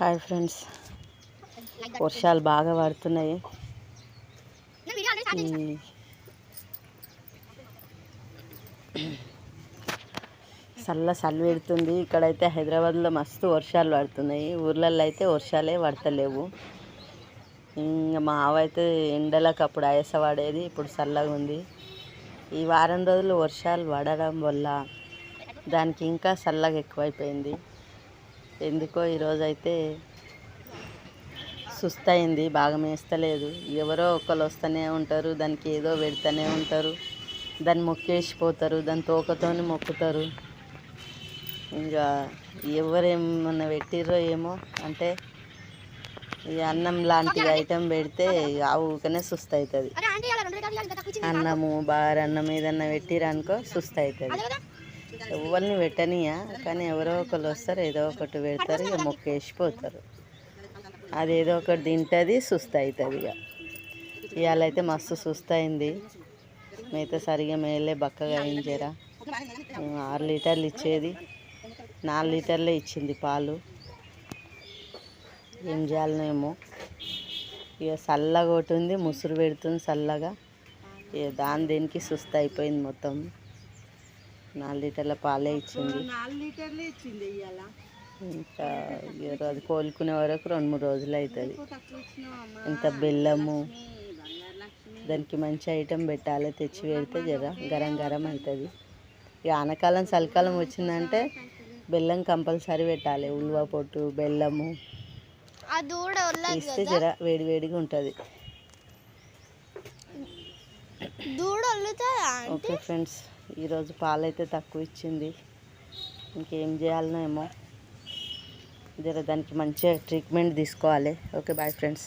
Hi friends. వర్షాలు బాగా పడుతున్నాయి. చల్ల చలి పెడుతుంది. ఇక్కడైతే హైదరాబాద్లో మస్తు వర్షాలు పడుతున్నాయి. ఊర్లలో అయితే వర్షాలే పడతలేవు. ఇంకా మా ఆవైతే ఎండలకు అప్పుడు ఆయాస పడేది ఇప్పుడు చల్లగా ఉంది. ఈ వారం రోజులు వర్షాలు పడడం వల్ల దానికి ఇంకా చల్లగా ఎక్కువైపోయింది. ఎందుకో ఈరోజు అయితే సుస్తయింది బాగా మేస్తలేదు ఎవరో ఒకరు వస్తూనే ఉంటారు దానికి ఏదో పెడుతూనే ఉంటారు. దాన్ని మొక్కేసిపోతారు దాని తోకతోని మొక్కుతారు. ఇంకా ఎవరేమన్నా పెట్టిర్రో ఏమో అంటే ఈ అన్నం లాంటి ఐటెం పెడితే ఆ ఊకనే సుస్థ అవుతుంది అన్నము బాగా అన్నం ఏదన్నా పెట్టిరనుకో సుస్థ అవుతుంది ఎవరిని పెట్టనియా? కానీ ఎవరో ఒకరు వస్తారు ఏదో ఒకటి పెడతారు ఇక మొక్కేసిపోతారు అది ఏదో ఒకటి తింటుంది సుస్థ అవుతుంది ఇక. ఇవాళ అయితే మస్తు సుస్థ అయింది. మిగతా సరిగా మేలే బక్కగా అయించారా ఆరు లీటర్లు ఇచ్చేది. నాలుగు లీటర్లే ఇచ్చింది పాలు. ఏం చేయాలనేమో. ఇక చల్లగా ఒకటి ఉంది ముసురు పెడుతుంది చల్లగా. ఇక దాని దేనికి సుస్థ అయిపోయింది మొత్తం. నాలుగు లీటర్ల పాలే ఇచ్చింది. నాలుగు లీటర్లే ఇచ్చింది ఇవాళ ఇంకా అది కోలుకునే వరకు రెండు మూడు రోజులు అవుతుంది ఇంత బెల్లము? దానికి మంచి ఐటెం పెట్టాలి తెచ్చి పెడితే జర గరం గరం అవుతుంది ఇక ఆనకాలం చలికాలం వచ్చిందంటే బెల్లం కంపల్సరీ పెట్టాలి. ఉలువ పొట్టు బెల్లము ఆ దూడ ఇస్తే జర వేడి వేడిగా ఉంటుంది. ఓకే ఫ్రెండ్స్ ఈరోజు పాలైతే తక్కువ ఇచ్చింది. ఇంకేం చేయాలనో ఏమో. జర దానికి మంచిగా ట్రీట్మెంట్ తీసుకోవాలి. Okay bye friends.